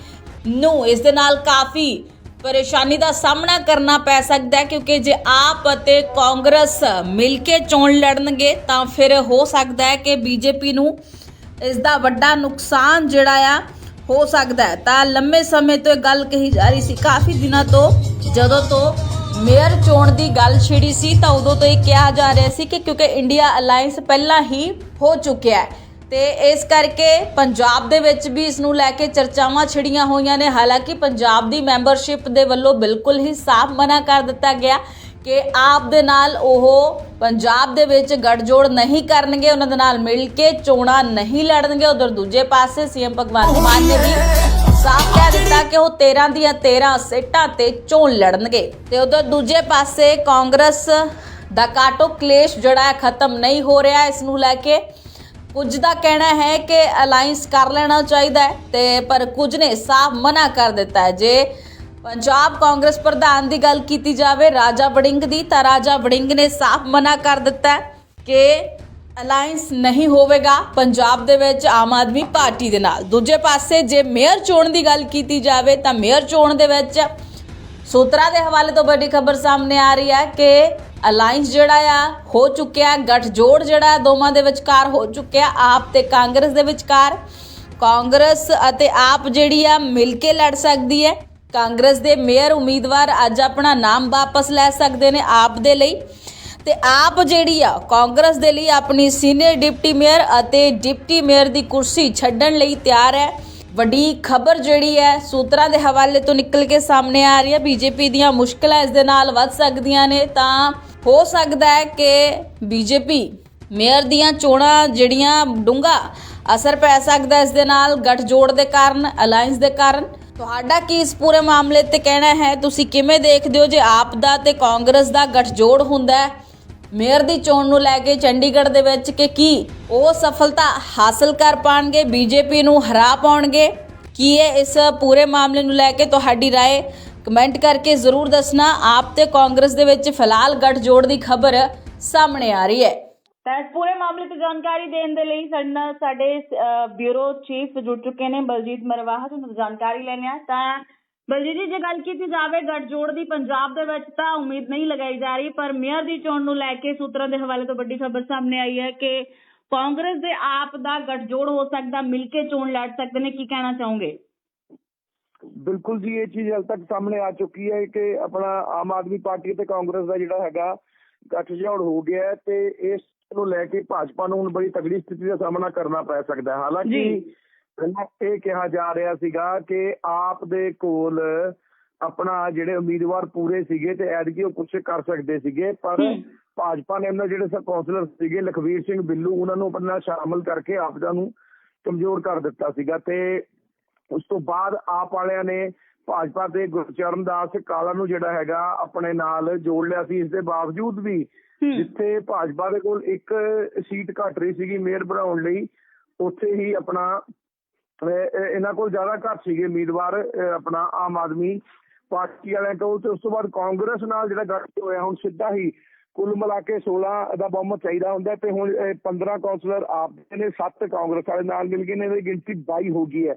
ਨੂੰ ਇਸ ਦੇ ਨਾਲ ਕਾਫੀ ਪਰੇਸ਼ਾਨੀ ਦਾ ਸਾਹਮਣਾ ਕਰਨਾ ਪੈ ਸਕਦਾ ਹੈ ਕਿਉਂਕਿ ਜੇ ਆਪ ਅਤੇ ਕਾਂਗਰਸ ਮਿਲ ਕੇ ਚੋਣ ਲੜਨਗੇ ਤਾਂ ਫਿਰ ਹੋ ਸਕਦਾ ਹੈ ਕਿ ਬੀਜੇਪੀ ਨੂੰ ਇਸ ਦਾ ਵੱਡਾ ਨੁਕਸਾਨ ਜਿਹੜਾ ਆ ਹੋ ਸਕਦਾ ਹੈ। ਤਾਂ ਲੰਮੇ ਸਮੇਂ ਤੋਂ ਇਹ ਗੱਲ ਕਹੀ ਜਾ ਰਹੀ ਸੀ। ਕਾਫੀ ਦਿਨਾਂ ਤੋਂ ਜਦੋਂ ਤੋਂ ਮੇਅਰ ਚੋਣ ਦੀ ਗੱਲ ਛਿੜੀ ਸੀ ਤਾਂ ਉਦੋਂ ਤੋਂ ਇਹ ਕਿਹਾ ਜਾ ਰਿਹਾ ਸੀ ਕਿ ਕਿਉਂਕਿ ਇੰਡੀਆ ਅਲਾਈਅੰਸ ਪਹਿਲਾਂ ਹੀ ਹੋ ਚੁੱਕਿਆ ਹੈ। ਤੇ ਇਸ ਕਰਕੇ ਪੰਜਾਬ ਦੇ ਵਿੱਚ ਵੀ ਇਸ ਨੂੰ ਲੈ ਕੇ ਚਰਚਾਵਾਂ ਛਿੜੀਆਂ ਹੋਈਆਂ ਨੇ। ਹਾਲਾਂਕਿ ਪੰਜਾਬ ਦੀ ਮੈਂਬਰਸ਼ਿਪ ਦੇ ਵੱਲੋਂ ਬਿਲਕੁਲ ਹੀ ਸਾਫ਼ ਮਨਾ ਕਰ ਦਿੱਤਾ ਗਿਆ ਕਿ ਆਪ ਦੇ ਨਾਲ ਉਹ ਪੰਜਾਬ ਦੇ ਵਿੱਚ ਗੱਠਜੋੜ ਨਹੀਂ ਕਰਨਗੇ, ਉਹਨਾਂ ਦੇ ਨਾਲ ਮਿਲ ਕੇ ਚੋਣਾਂ ਨਹੀਂ ਲੜਨਗੇ। ਉਧਰ ਦੂਜੇ ਪਾਸੇ ਸੀਐਮ ਭਗਵੰਤ ਮਾਨ ਨੇ ਵੀ ਸਾਫ਼ ਕਹਿ ਦਿੱਤਾ ਕਿ ਉਹ 13 ਦੀਆਂ 13 ਸੀਟਾਂ ਤੇ ਚੋਣ ਲੜਨਗੇ। ਤੇ ਉਧਰ ਦੂਜੇ ਪਾਸੇ ਕਾਂਗਰਸ ਦਾ ਕਾਟੋ ਕਲੇਸ਼ ਜਿਹੜਾ ਹੈ, ਖਤਮ ਨਹੀਂ ਹੋ ਰਿਹਾ। ਇਸ ਨੂੰ ਲੈ ਕੇ ਕੁਝ ਦਾ ਕਹਿਣਾ ਹੈ ਕਿ ਅਲਾਈਅੰਸ ਕਰ ਲੈਣਾ ਚਾਹੀਦਾ ਹੈ ਤੇ ਪਰ ਕੁਝ ਨੇ ਸਾਫ਼ ਮਨਾ ਕਰ ਦਿੱਤਾ ਹੈ। ਜੇ ਪੰਜਾਬ ਕਾਂਗਰਸ ਪ੍ਰਧਾਨ ਦੀ ਗੱਲ ਕੀਤੀ ਜਾਵੇ, ਰਾਜਾ ਵੜਿੰਗ ਦੀ, ਤਾਂ ਰਾਜਾ ਵੜਿੰਗ ਨੇ ਸਾਫ਼ ਮਨਾ ਕਰ ਦਿੱਤਾ ਹੈ ਕਿ ਅਲਾਈਅੰਸ ਨਹੀਂ ਹੋਵੇਗਾ ਪੰਜਾਬ ਦੇ ਵਿੱਚ ਆਮ ਆਦਮੀ ਪਾਰਟੀ ਦੇ ਨਾਲ। ਦੂਜੇ ਪਾਸੇ ਜੇ ਮੇਅਰ ਚੋਣ ਦੀ ਗੱਲ ਕੀਤੀ ਜਾਵੇ, ਤਾਂ ਮੇਅਰ ਚੋਣ ਦੇ ਵਿੱਚ ਸੂਤਰਾਂ ਦੇ ਹਵਾਲੇ ਤੋਂ ਵੱਡੀ ਖਬਰ ਸਾਹਮਣੇ ਆ ਰਹੀ ਹੈ ਕਿ ਅਲਾਈਅੰਸ ਜਿਹੜਾ ਆ, ਹੋ ਚੁੱਕਿਆ ਗੱਠਜੋੜ ਜਿਹੜਾ ਦੋਵਾਂ ਦੇ ਵਿਚਕਾਰ ਹੋ ਚੁੱਕਿਆ ਆਪ ਤੇ ਕਾਂਗਰਸ ਦੇ ਵਿਚਕਾਰ। ਕਾਂਗਰਸ ਅਤੇ ਆਪ ਜਿਹੜੀ ਆ, ਮਿਲ ਕੇ ਲੜ ਸਕਦੀ ਹੈ। ਕਾਂਗਰਸ ਦੇ ਮੇਅਰ ਉਮੀਦਵਾਰ ਅੱਜ ਆਪਣਾ ਨਾਮ ਵਾਪਸ ਲੈ ਸਕਦੇ ਨੇ ਆਪ ਦੇ ਲਈ। ਤੇ ਆਪ ਜਿਹੜੀ ਆ, ਕਾਂਗਰਸ ਦੇ ਲਈ ਆਪਣੀ ਸੀਨੀਅਰ ਡਿਪਟੀ ਮੇਅਰ ਅਤੇ ਡਿਪਟੀ ਮੇਅਰ ਦੀ ਕੁਰਸੀ ਛੱਡਣ ਲਈ ਤਿਆਰ ਹੈ। ਵੱਡੀ ਖਬਰ ਜਿਹੜੀ ਹੈ, ਸੂਤਰਾਂ ਦੇ ਹਵਾਲੇ ਤੋਂ ਨਿਕਲ ਕੇ ਸਾਹਮਣੇ ਆ ਰਹੀ ਹੈ। ਬੀਜੇਪੀ ਦੀਆਂ ਮੁਸ਼ਕਲਾਂ ਇਸ ਦੇ ਨਾਲ ਵੱਧ ਸਕਦੀਆਂ ਨੇ, ਤਾਂ ਹੋ ਸਕਦਾ ਹੈ ਕਿ ਬੀਜੇਪੀ ਮੇਅਰ ਦੀਆਂ ਚੋਣਾਂ ਜਿਹੜੀਆਂ ਡੂੰਗਾ ਅਸਰ ਪੈ ਸਕਦਾ ਇਸ ਦੇ ਨਾਲ ਗੱਠਜੋੜ ਦੇ ਕਾਰਨ ਅਲਾਈਅੰਸ ਦੇ ਕਾਰਨ ਤੁਹਾਡਾ ਕੀ ਇਸ ਪੂਰੇ ਮਾਮਲੇ ਤੇ ਕਹਿਣਾ ਹੈ ਤੁਸੀਂ ਕਿਵੇਂ ਦੇਖਦੇ ਹੋ ਜੇ ਆਪ ਦਾ ਤੇ ਕਾਂਗਰਸ ਦਾ ਗੱਠਜੋੜ ਹੁੰਦਾ ਹੈ ਮੇਅਰ ਦੀ ਚੋਣ ਨੂੰ ਲੈ ਕੇ ਚੰਡੀਗੜ੍ਹ ਦੇ ਵਿੱਚ ਕਿ ਕੀ ਉਹ ਸਫਲਤਾ ਹਾਸਲ ਕਰ ਪਾਣਗੇ ਬੀਜੇਪੀ ਨੂੰ ਹਰਾ ਪਾਉਣਗੇ ਕੀ ਇਹ ਇਸ ਪੂਰੇ ਮਾਮਲੇ ਨੂੰ ਲੈ ਕੇ ਤੁਹਾਡੀ رائے ਕਮੈਂਟ ਕਰਕੇ ਜ਼ਰੂਰ ਦੱਸਣਾ। ਆਪ ਤੇ ਕਾਂਗਰਸ ਦੇ ਵਿੱਚ ਫਿਲਹਾਲ ਗੱਠਜੋੜ ਦੀ ਖਬਰ ਸਾਹਮਣੇ ਆ ਰਹੀ ਹੈ। ਤਾਂ ਪੂਰੇ ਮਾਮਲੇ ਤੇ ਜਾਣਕਾਰੀ ਦੇਣ ਦੇ ਲਈ ਸਾਡੇ ਨਾਲ ਸਾਡੇ ਬਿਊਰੋ ਚੀਫ ਜੁੜ ਚੁੱਕੇ ਨੇ ਬਲਜੀਤ ਮਰਵਾਹਾ ਤੋਂ ਜਾਣਕਾਰੀ ਲੈਣੇ ਆ ਤਾਂ ਬਲਜੀਤ ਜੀ, ਜੇ ਗੱਲ ਕੀਤੀ ਜਾਵੇ ਗੱਠਜੋੜ ਦੀ ਪੰਜਾਬ ਦੇ ਵਿੱਚ ਤਾਂ ਉਮੀਦ ਨਹੀਂ ਲਗਾਈ ਜਾ ਰਹੀ, ਪਰ ਮੇਅਰ ਦੀ ਚੋਣ ਨੂੰ ਲੈ ਕੇ ਸੂਤਰਾਂ ਦੇ ਹਵਾਲੇ ਤੋਂ ਵੱਡੀ ਖਬਰ ਸਾਹਮਣੇ ਆਈ ਹੈ ਕਿ ਕਾਂਗਰਸ ਦੇ ਆਪ ਦਾ ਗੱਠਜੋੜ ਹੋ ਸਕਦਾ, ਮਿਲ ਕੇ ਚੋਣ ਲੜ ਸਕਦੇ ਨੇ, ਕੀ ਕਹਿਣਾ ਚਾਹੋਗੇ? ਬਿਲਕੁਲ ਜੀ ਇਹ ਚੀਜ਼ ਹਾਲ ਤੱਕ ਸਾਹਮਣੇ ਆ ਚੁੱਕੀ ਹੈ ਕਿ ਆਪਣਾ ਆਮ ਆਦਮੀ ਪਾਰਟੀ ਤੇ ਕਾਂਗਰਸ ਦਾ ਜਿਹੜਾ ਹੈਗਾ ਗੱਠਜੋੜ ਹੋ ਗਿਆ ਤੇ ਇਸ ਨੂੰ ਲੈ ਕੇ ਭਾਜਪਾ ਨੂੰ ਹੁਣ ਬੜੀ ਤਗੜੀ ਸਥਿਤੀ ਦਾ ਸਾਹਮਣਾ ਕਰਨਾ ਪੈ ਸਕਦਾ ਹੈ ਹਾਲਾਂਕਿ। ਪਹਿਲਾਂ ਇਹ ਕਿਹਾ ਜਾ ਰਿਹਾ ਸੀਗਾ ਕਿ ਆਪ ਦੇ ਕੋਲ ਆਪਣਾ ਜਿਹੜੇ ਉਮੀਦਵਾਰ ਪੂਰੇ ਸੀਗੇ ਤੇ ਐਤਕੀ ਉਹ ਕੁਝ ਕਰ ਸਕਦੇ ਸੀਗੇ ਪਰ। ਭਾਜਪਾ ਨੇ ਉਹਨਾਂ ਜਿਹੜੇ ਸਭ ਕੌਂਸਲਰ ਸੀਗੇ ਲਖਵੀਰ ਸਿੰਘ ਬਿੱਲੂ ਉਹਨਾਂ ਨੂੰ ਆਪਣੇ ਸ਼ਾਮਲ ਕਰਕੇ ਆਪਦਾ ਨੂੰ ਕਮਜ਼ੋਰ ਕਰ ਦਿੱਤਾ ਸੀਗਾ ਤੇ ਉਸ ਤੋਂ ਬਾਅਦ ਆਪ ਵਾਲਿਆਂ ਨੇ ਭਾਜਪਾ ਦੇ ਗੁਰਚਰਨ ਦਾਸ ਕਾਲਾ ਨੂੰ ਜਿਹੜਾ ਹੈਗਾ ਆਪਣੇ ਨਾਲ ਜੋੜ ਲਿਆ ਸੀ ਇਸ ਦੇ ਬਾਵਜੂਦ ਵੀ ਜਿੱਥੇ ਭਾਜਪਾ ਦੇ ਕੋਲ ਇੱਕ ਸੀਟ ਘੱਟ ਰਹੀ ਸੀਗੀ ਮੇਅਰ ਬਣਾਉਣ ਲਈ ਉੱਥੇ ਹੀ ਆਪਣਾ ਇਹਨਾਂ ਕੋਲ ਜ਼ਿਆਦਾ ਘੱਟ ਸੀਗੇ ਉਮੀਦਵਾਰ ਆਪਣਾ ਆਮ ਆਦਮੀ ਪਾਰਟੀ ਵਾਲਿਆਂ ਕੋਲ ਤੇ ਉਸ ਤੋਂ ਬਾਅਦ ਕਾਂਗਰਸ ਨਾਲ ਜਿਹੜਾ ਗੱਠ ਹੋਇਆ ਹੁਣ ਸਿੱਧਾ ਹੀ ਕੁੱਲ ਮਿਲਾ ਕੇ 16 ਦਾ ਬਹੁਮਤ ਚਾਹੀਦਾ ਹੁੰਦਾ ਤੇ ਹੁਣ ਇਹ 15 ਕਾਉਂਸਲਰ ਆਪ ਦੇ ਨੇ 7 ਕਾਂਗਰਸ ਵਾਲੇ ਨਾਲ ਮਿਲ ਕੇ ਨੇ ਇਹਦੀ ਗਿਣਤੀ 22 ਹੋ ਗਈ ਹੈ।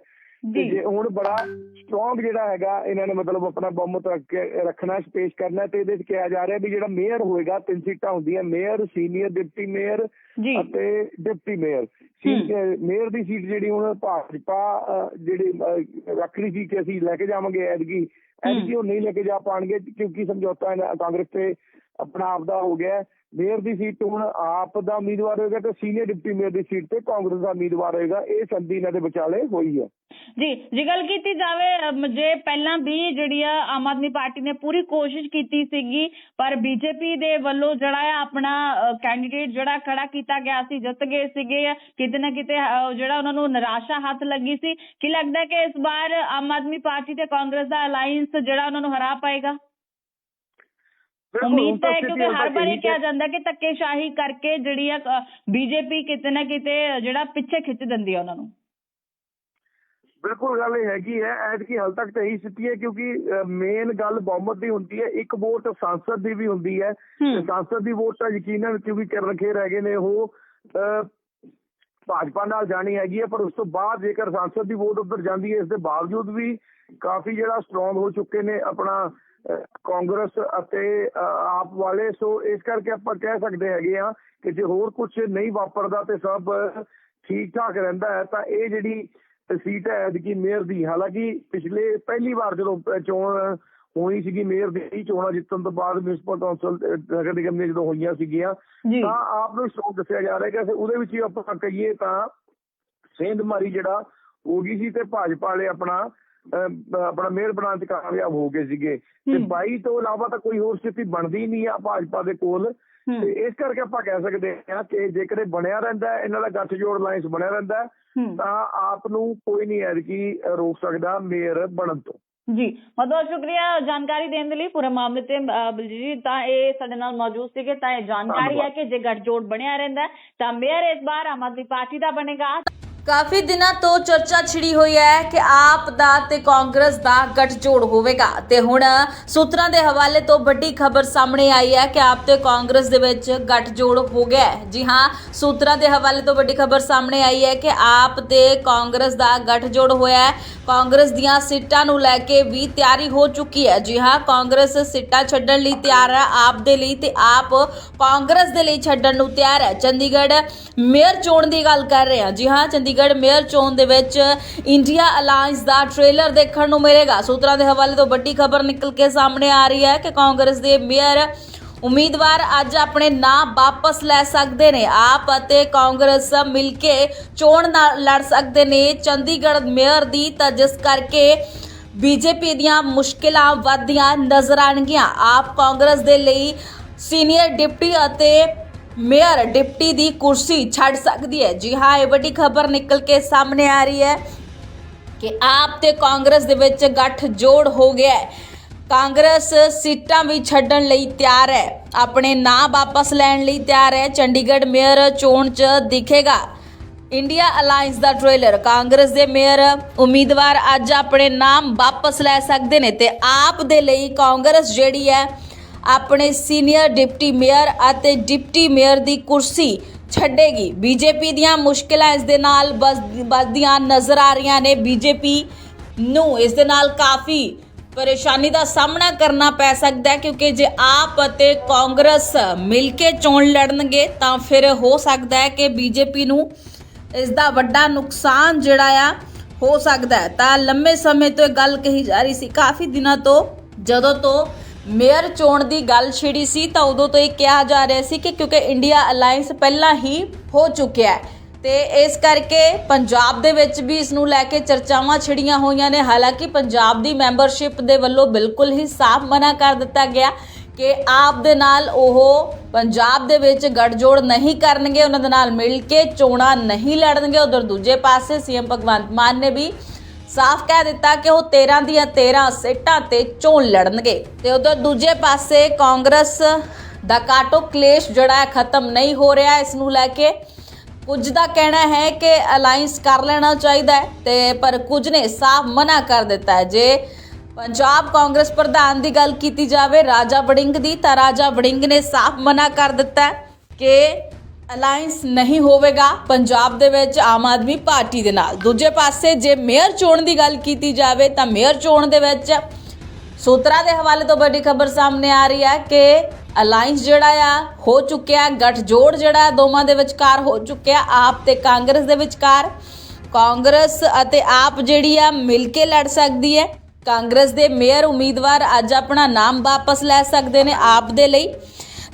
ਤੇ ਜੀ। ਹੁਣ ਬੜਾ ਸਟਰੋਂਗ ਜਿਹੜਾ ਹੈਗਾ ਇਹਨਾਂ ਨੇ ਮਤਲਬ ਆਪਣਾ ਬਹੁਮਤ ਰੱਖਣਾ ਪੇਸ਼ ਕਰਨਾ ਤੇ ਇਹਦੇ ਵਿੱਚ ਕਿਹਾ ਜਾ ਰਿਹਾ ਵੀ ਜਿਹੜਾ ਮੇਅਰ ਹੋਏਗਾ ਤਿੰਨ ਸੀਟਾਂ ਹੁੰਦੀਆਂ ਮੇਅਰ ਸੀਨੀਅਰ ਡਿਪਟੀ ਮੇਅਰ ਅਤੇ ਡਿਪਟੀ ਮੇਅਰ ਮੇਅਰ ਦੀ ਸੀਟ ਜਿਹੜੀ ਹੁਣ ਭਾਜਪਾ ਜਿਹੜੀ ਅਹ, ਰੱਖ ਰਹੀ ਸੀ ਕਿ ਅਸੀਂ ਲੈ ਕੇ ਜਾਵਾਂਗੇ ਐਤਕੀ। ਐਤਕੀ ਉਹ ਨਹੀਂ ਲੈ ਕੇ ਜਾ ਪਾਣਗੇ ਕਿਉਂਕਿ ਸਮਝੌਤਾ ਕਾਂਗਰਸ ਤੇ ਆਪਣਾ ਆਪ ਦਾ ਹੋ ਗਿਆ। ਮੇਅਰ ਦੀ ਸੀਟ ਹੁਣ ਆਪ ਦਾ ਉਮੀਦਵਾਰ ਹੋਏਗਾ ਤੇ ਸੀਨੀਅਰ ਡਿਪਟੀ ਮੇਅਰ ਦੀ ਸੀਟ ਤੇ ਕਾਂਗਰਸ ਦਾ ਉਮੀਦਵਾਰ ਹੋਏਗਾ। ਇਹ ਸੰਧੀ ਇਹਨਾਂ ਦੇ ਵਿਚਾਲੇ ਹੋਈ ਹੈ। ਜੀ ਜੇ ਗੱਲ ਕੀਤੀ ਜਾਵੇ ਜੇ ਪਹਿਲਾਂ ਵੀ ਜਿਹੜੀ ਆ ਆਮ ਆਦਮੀ ਪਾਰਟੀ ਨੇ ਪੂਰੀ ਕੋਸ਼ਿਸ਼ ਕੀਤੀ ਸੀਗੀ ਪਰ ਬੀਜੇਪੀ ਦੇ ਵੱਲੋਂ ਜਿਹੜਾ ਆ ਆਪਣਾ ਕੈਂਡੀਡੇਟ ਜਿਹੜਾ ਖੜਾ ਕੀਤਾ ਗਿਆ ਸੀ ਜਿੱਤ ਗਏ ਸੀਗੇ ਕਿਤੇ ਨਾ ਕਿਤੇ ਜਿਹੜਾ ਉਹਨਾਂ ਨੂੰ ਨਿਰਾਸ਼ਾ ਹੱਥ ਲੱਗੀ ਸੀ ਕੀ ਲੱਗਦਾ ਕਿ ਇਸ ਵਾਰ ਆਮ ਆਦਮੀ ਪਾਰਟੀ ਤੇ ਕਾਂਗਰਸ ਦਾ ਅਲਾਈਅੰਸ ਜਿਹੜਾ ਉਹਨਾਂ ਨੂੰ ਹਰਾ ਪਾਏਗਾ? ਉਮੀਦ ਤਾਂ ਹੈ ਕਿਉਂਕਿ ਹਰ ਵਾਰ ਕਿਹਾ ਜਾਂਦਾ ਕਿ ਧੱਕੇਸ਼ਾਹੀ ਕਰਕੇ ਜਿਹੜੀ ਆ ਬੀਜੇਪੀ ਕਿਤੇ ਨਾ ਕਿਤੇ ਜਿਹੜਾ ਪਿੱਛੇ ਖਿੱਚ ਦਿੰਦੀ ਆ ਉਹਨਾਂ ਨੂੰ। ਬਿਲਕੁਲ ਗੱਲ ਇਹ ਹੈਗੀ ਹੈ ਐਤਕੀ ਹਾਲ ਤੱਕ ਤਾਂ ਇਹੀ ਸਥਿਤੀ ਹੈ ਕਿਉਂਕਿ ਮੇਨ ਗੱਲ ਬਹੁਮਤ ਦੀ ਹੁੰਦੀ ਹੈ ਇੱਕ ਵੋਟ ਸੰਸਦ ਦੀ ਵੀ ਹੁੰਦੀ ਹੈ। ਸੰਸਦ ਦੀ ਵੋਟ ਤਾਂ ਯਕੀਨਨ ਕਿਉਂਕਿ ਕਰਨ ਖੇਰ ਹੈਗੇ ਨੇ ਉਹ ਭਾਜਪਾ ਨਾਲ ਜਾਣੀ ਹੈਗੀ ਹੈ ਪਰ ਉਸ ਤੋਂ ਬਾਅਦ ਜੇਕਰ ਸੰਸਦ ਦੀ ਵੋਟ ਉੱਧਰ ਜਾਂਦੀ ਹੈ ਇਸ ਦੇ ਬਾਵਜੂਦ ਵੀ ਕਾਫੀ ਜਿਹੜਾ ਸਟਰੋਂਗ ਹੋ ਚੁੱਕੇ ਨੇ ਆਪਣਾ ਕਾਂਗਰਸ ਅਤੇ ਆਪ ਵਾਲੇ। ਸੋ ਇਸ ਕਰਕੇ ਆਪਾਂ ਕਹਿ ਸਕਦੇ ਹੈਗੇ ਆ ਕਿ ਜੇ ਹੋਰ ਕੁਝ ਨਹੀਂ ਵਾਪਰਦਾ ਤੇ ਸਭ ਠੀਕ ਠਾਕ ਰਹਿੰਦਾ ਹੈ ਤਾਂ ਇਹ ਜਿਹੜੀ ਸੀਟ ਹੈ ਐਤਕੀ ਮੇਅਰ ਦੀ। ਹਾਲਾਂਕਿ ਪਿਛਲੇ ਪਹਿਲੀ ਵਾਰ ਜਦੋਂ ਚੋਣ ਹੋਈ ਸੀਗੀ ਮੇਅਰ ਦੀ ਚੋਣਾਂ ਜਿੱਤਣ ਤੋਂ ਬਾਅਦ ਮਿਊਨਿਸਪਲ ਕੌਂਸਲ ਨਗਰ ਨਿਗਮ ਦੀਆਂ ਜਦੋਂ ਹੋਈਆਂ ਸੀਗੀਆਂ ਤਾਂ ਆਪ ਨੂੰ ਸਟਰੋਂਗ ਦੱਸਿਆ ਜਾ ਰਿਹਾ ਕਿ ਉਹਦੇ ਵਿੱਚ ਹੀ ਆਪਾਂ ਕਹੀਏ ਤਾਂ ਸੇਂਧ ਮਾਰੀ ਜਿਹੜਾ ਹੋ ਗਈ ਸੀ ਤੇ ਭਾਜਪਾ ਵਾਲੇ ਆਪਣਾ ਆਪਣਾ ਮੇਅਰ ਬਣਾਉਣ ਚ ਕਾਮਯਾਬ ਹੋ ਗਏ ਸੀਗੇ। ਤੇ ਹੂੰ। 22 ਤੋਂ ਇਲਾਵਾ ਤਾਂ ਕੋਈ ਹੋਰ ਸਥਿਤੀ ਬਣਦੀ ਨਹੀਂ ਆ ਭਾਜਪਾ ਦੇ ਕੋਲ। ਤੇ ਇਸ ਕਰਕੇ ਆਪਾਂ ਕਹਿ ਸਕਦੇ ਹਾਂ ਕਿ ਜੇਕਰ ਇਹ ਬਣਿਆ ਰਹਿੰਦਾ ਇਹਨਾਂ ਦਾ ਗੱਠਜੋੜ ਲਾਈਨਸ ਬਣਿਆ ਰਹਿੰਦਾ ਤਾਂ ਆਪ ਨੂੰ ਕੋਈ ਨਹੀਂ ਐਤਕੀ ਰੋਕ ਸਕਦਾ ਮੇਅਰ ਬਣਨ ਤੋਂ। ਜੀ ਬਹੁਤ ਬਹੁਤ ਸ਼ੁਕਰੀਆ ਜਾਣਕਾਰੀ ਦੇਣ ਦੇ ਲਈ ਪੂਰੇ ਮਾਮਲੇ ਤੇ ਅਹ, ਬਲਜੀਤ ਜੀ ਤਾਂ ਇਹ ਸਾਡੇ ਨਾਲ ਮੌਜੂਦ ਸੀਗੇ ਤਾਂ ਇਹ ਜਾਣਕਾਰੀ ਹੈ। ਕਿ ਜੇ ਗੱਠਜੋੜ ਬਣਿਆ ਰਹਿੰਦਾ ਤਾਂ ਮੇਅਰ ਇਸ ਵਾਰ ਆਮ ਆਦਮੀ ਪਾਰਟੀ ਦਾ ਬਣੇਗਾ। ਕਾਫੀ ਦਿਨਾਂ ਤੋਂ ਚਰਚਾ ਛਿੜੀ ਹੋਈ ਹੈ ਕਿ ਆਪ ਦਾ ਤੇ ਕਾਂਗਰਸ ਦਾ ਗੱਠਜੋੜ ਹੋਵੇਗਾ। ਤੇ ਹੁਣ ਸੂਤਰਾਂ ਦੇ ਹਵਾਲੇ ਤੋਂ ਵੱਡੀ ਖਬਰ ਸਾਹਮਣੇ ਆਈ ਹੈ ਕਿ ਆਪ ਤੇ ਕਾਂਗਰਸ ਦੇ ਵਿੱਚ ਗੱਠਜੋੜ ਹੋ ਗਿਆ ਹੈ। ਜੀ ਹਾਂ, ਸੂਤਰਾਂ ਦੇ ਹਵਾਲੇ ਤੋਂ ਵੱਡੀ ਖਬਰ ਸਾਹਮਣੇ ਆਈ ਹੈ ਕਿ ਆਪ ਤੇ ਕਾਂਗਰਸ ਦਾ ਗੱਠਜੋੜ ਹੋਇਆ ਹੈ। ਕਾਂਗਰਸ ਦੀਆਂ ਸੀਟਾਂ ਨੂੰ ਲੈ ਕੇ ਵੀ ਤਿਆਰੀ ਹੋ ਚੁੱਕੀ ਹੈ। ਜੀ ਹਾਂ, ਕਾਂਗਰਸ ਸੀਟਾਂ ਛੱਡਣ ਲਈ ਤਿਆਰ ਹੈ ਆਪ ਦੇ ਲਈ ਤੇ ਆਪ ਕਾਂਗਰਸ ਦੇ ਲਈ ਛੱਡਣ ਨੂੰ ਤਿਆਰ ਹੈ। ਚੰਡੀਗੜ੍ਹ ਮੇਅਰ ਚੋਣ ਦੀ ਗੱਲ ਕਰ ਰਹੇ ਹਾਂ। ਜੀ ਹਾਂ, ਚੰਡੀਗੜ੍ਹ ਮੇਅਰ ਚੋਣ ਦੇ ਵਿੱਚ ਇੰਡੀਆ ਅਲਾਈਅੰਸ ਦਾ ਟ੍ਰੇਲਰ ਦੇਖਣ ਨੂੰ ਮਿਲੇਗਾ। ਸੂਤਰਾਂ ਦੇ ਹਵਾਲੇ ਤੋਂ ਵੱਡੀ ਖਬਰ ਨਿਕਲ ਕੇ ਸਾਹਮਣੇ ਆ ਰਹੀ ਹੈ ਕਿ ਕਾਂਗਰਸ ਦੇ ਮੇਅਰ ਉਮੀਦਵਾਰ ਅੱਜ ਆਪਣੇ ਨਾਮ ਵਾਪਸ ਲੈ ਸਕਦੇ ਨੇ। ਆਪ ਅਤੇ ਕਾਂਗਰਸ ਮਿਲ ਕੇ ਚੋਣ ਲੜ ਸਕਦੇ ਨੇ। ਚੰਡੀਗੜ੍ਹ ਮੇਅਰ ਦੀ ਤਾਂ ਜਿਸ ਕਰਕੇ ਬੀਜੇਪੀ ਦੀਆਂ ਮੁਸ਼ਕਿਲਾਂ ਵੱਧਦੀਆਂ ਨਜ਼ਰ ਆਣਗੀਆਂ ਆਪ ਕਾਂਗਰਸ ਦੇ ਲਈ ਸੀਨੀਅਰ ਡਿਪਟੀ ਅਤੇ ਮੇਅਰ ਡਿਪਟੀ ਦੀ ਕੁਰਸੀ ਛੱਡ ਸਕਦੀ ਹੈ। ਜੀ ਹਾਂ, ਇਹ ਵੱਡੀ ਖਬਰ ਨਿਕਲ ਕੇ ਸਾਹਮਣੇ ਆ ਰਹੀ ਹੈ ਕਿ ਆਪ ਤੇ ਕਾਂਗਰਸ ਦੇ ਵਿੱਚ ਗੱਠ ਜੋੜ ਹੋ ਗਿਆ ਹੈ। ਕਾਂਗਰਸ ਸੀਟਾਂ ਵੀ ਛੱਡਣ ਲਈ ਤਿਆਰ ਹੈ। ਆਪਣੇ ਨਾਂ ਵਾਪਸ ਲੈਣ ਲਈ ਤਿਆਰ ਹੈ। ਚੰਡੀਗੜ੍ਹ ਮੇਅਰ ਚੋਣ 'ਚ ਦਿਖੇਗਾ। ਇੰਡੀਆ ਅਲਾਈਅੰਸ ਦਾ ਟ੍ਰੇਲਰ, ਕਾਂਗਰਸ ਦੇ ਮੇਅਰ ਉਮੀਦਵਾਰ ਅੱਜ ਆਪਣੇ ਨਾਮ ਵਾਪਸ ਲੈ ਸਕਦੇ ਨੇ ਤੇ ਆਪ ਦੇ ਲਈ ਕਾਂਗਰਸ ਜਿਹੜੀ ਹੈ ਆਪਣੇ ਸੀਨੀਅਰ ਡਿਪਟੀ ਮੇਅਰ ਅਤੇ ਡਿਪਟੀ ਮੇਅਰ ਦੀ ਕੁਰਸੀ ਛੱਡੇਗੀ। ਬੀਜੇਪੀ ਦੀਆਂ ਮੁਸ਼ਕਿਲਾਂ ਇਸ ਦੇ ਨਾਲ ਵੱਧ- ਵੱਧਦੀਆਂ ਨਜ਼ਰ ਆ ਰਹੀਆਂ ਨੇ। ਬੀਜੇਪੀ ਨੂੰ ਇਸ ਦੇ ਨਾਲ ਕਾਫੀ ਪਰੇਸ਼ਾਨੀ ਦਾ ਸਾਹਮਣਾ ਕਰਨਾ ਪੈ ਸਕਦਾ ਹੈ ਕਿਉਂਕਿ ਜੇ ਆਪ ਅਤੇ ਕਾਂਗਰਸ ਮਿਲ ਕੇ ਚੋਣ ਲੜਨਗੇ ਤਾਂ ਫਿਰ ਹੋ ਸਕਦਾ ਹੈ ਕਿ ਬੀਜੇਪੀ ਨੂੰ ਇਸ ਦਾ ਵੱਡਾ ਨੁਕਸਾਨ ਜਿਹੜਾ ਆ ਹੋ ਸਕਦਾ ਹੈ। ਤਾਂ ਲੰਮੇ ਸਮੇਂ ਤੋਂ ਇਹ ਗੱਲ ਕਹੀ ਜਾ ਰਹੀ ਸੀ। ਕਾਫੀ ਦਿਨਾਂ ਤੋਂ, ਜਦੋਂ ਤੋਂ ਮੇਅਰ ਚੋਣ ਦੀ ਗੱਲ ਛਿੜੀ ਸੀ ਤਾਂ ਉਦੋਂ ਤੋਂ ਇਹ ਕਿਹਾ ਜਾ ਰਿਹਾ ਸੀ ਕਿ ਕਿਉਂਕਿ ਇੰਡੀਆ ਅਲਾਈਅੰਸ ਪਹਿਲਾਂ ਹੀ ਹੋ ਚੁੱਕਿਆ ਹੈ ਤੇ ਇਸ ਕਰਕੇ ਪੰਜਾਬ ਦੇ ਵਿੱਚ ਵੀ ਇਸ ਨੂੰ ਲੈ ਕੇ ਚਰਚਾਵਾਂ ਛਿੜੀਆਂ ਹੋਈਆਂ ਨੇ। ਹਾਲਾਂਕਿ ਪੰਜਾਬ ਦੀ ਮੈਂਬਰਸ਼ਿਪ ਦੇ ਵੱਲੋਂ ਬਿਲਕੁਲ ਹੀ ਸਾਫ਼ ਮਨਾ ਕਰ ਦਿੱਤਾ ਗਿਆ ਕਿ ਆਪ ਦੇ ਨਾਲ ਉਹ ਪੰਜਾਬ ਦੇ ਵਿੱਚ ਗੱਠਜੋੜ ਨਹੀਂ ਕਰਨਗੇ, ਉਹਨਾਂ ਦੇ ਨਾਲ ਮਿਲ ਕੇ ਚੋਣਾਂ ਨਹੀਂ ਲੜਨਗੇ। ਉਧਰ ਦੂਜੇ ਪਾਸੇ ਸੀਐਮ ਭਗਵੰਤ ਮਾਨ ਨੇ ਵੀ ਸਾਫ਼ ਕਹਿ ਦਿੱਤਾ ਕਿ ਉਹ 13 ਦੀਆਂ 13 ਸੀਟਾਂ ਤੇ ਚੋਣ ਲੜਨਗੇ। ਤੇ ਉਧਰ ਦੂਜੇ ਪਾਸੇ ਕਾਂਗਰਸ ਦਾ ਕਾਟੋ ਕਲੇਸ਼ ਜਿਹੜਾ ਹੈ ਖਤਮ ਨਹੀਂ ਹੋ ਰਿਹਾ। ਇਸ ਨੂੰ ਲੈ ਕੇ ਕੁਝ ਦਾ ਕਹਿਣਾ ਹੈ ਕਿ ਅਲਾਈਅੰਸ ਕਰ ਲੈਣਾ ਚਾਹੀਦਾ ਹੈ ਤੇ ਪਰ ਕੁਝ ਨੇ ਸਾਫ਼ ਮਨਾ ਕਰ ਦਿੱਤਾ ਹੈ। ਜੇ ਪੰਜਾਬ ਕਾਂਗਰਸ ਪ੍ਰਧਾਨ ਦੀ ਗੱਲ ਕੀਤੀ ਜਾਵੇ, ਰਾਜਾ ਵੜਿੰਗ ਦੀ, ਤਾਂ ਰਾਜਾ ਵੜਿੰਗ ਨੇ ਸਾਫ਼ ਮਨਾ ਕਰ ਦਿੱਤਾ ਕਿ ਅਲਾਈਅੰਸ ਨਹੀਂ ਹੋਵੇਗਾ ਪੰਜਾਬ ਦੇ ਵਿੱਚ ਆਮ ਆਦਮੀ ਪਾਰਟੀ ਦੇ ਨਾਲ। ਦੂਜੇ ਪਾਸੇ ਜੇ ਮੇਅਰ ਚੋਣ ਦੀ ਗੱਲ ਕੀਤੀ ਜਾਵੇ ਤਾਂ ਮੇਅਰ ਚੋਣ ਦੇ ਵਿੱਚ ਸੂਤਰਾਂ ਦੇ ਹਵਾਲੇ ਤੋਂ ਵੱਡੀ ਖਬਰ ਸਾਹਮਣੇ ਆ ਰਹੀ ਹੈ ਕਿ ਅਲਾਈਅੰਸ ਜਿਹੜਾ ਆ, ਹੋ ਚੁੱਕਿਆ, ਗੱਠਜੋੜ ਜਿਹੜਾ ਦੋਵਾਂ ਦੇ ਵਿਚਕਾਰ ਹੋ ਚੁੱਕਿਆ। ਆਪ ਤੇ ਕਾਂਗਰਸ ਦੇ ਵਿਚਕਾਰ। ਕਾਂਗਰਸ ਅਤੇ ਆਪ ਜਿਹੜੀ ਆ, ਮਿਲ ਕੇ ਲੜ ਸਕਦੀ ਹੈ। ਕਾਂਗਰਸ ਦੇ ਮੇਅਰ ਉਮੀਦਵਾਰ ਅੱਜ ਆਪਣਾ ਨਾਮ ਵਾਪਸ ਲੈ ਸਕਦੇ ਨੇ ਆਪ ਦੇ ਲਈ।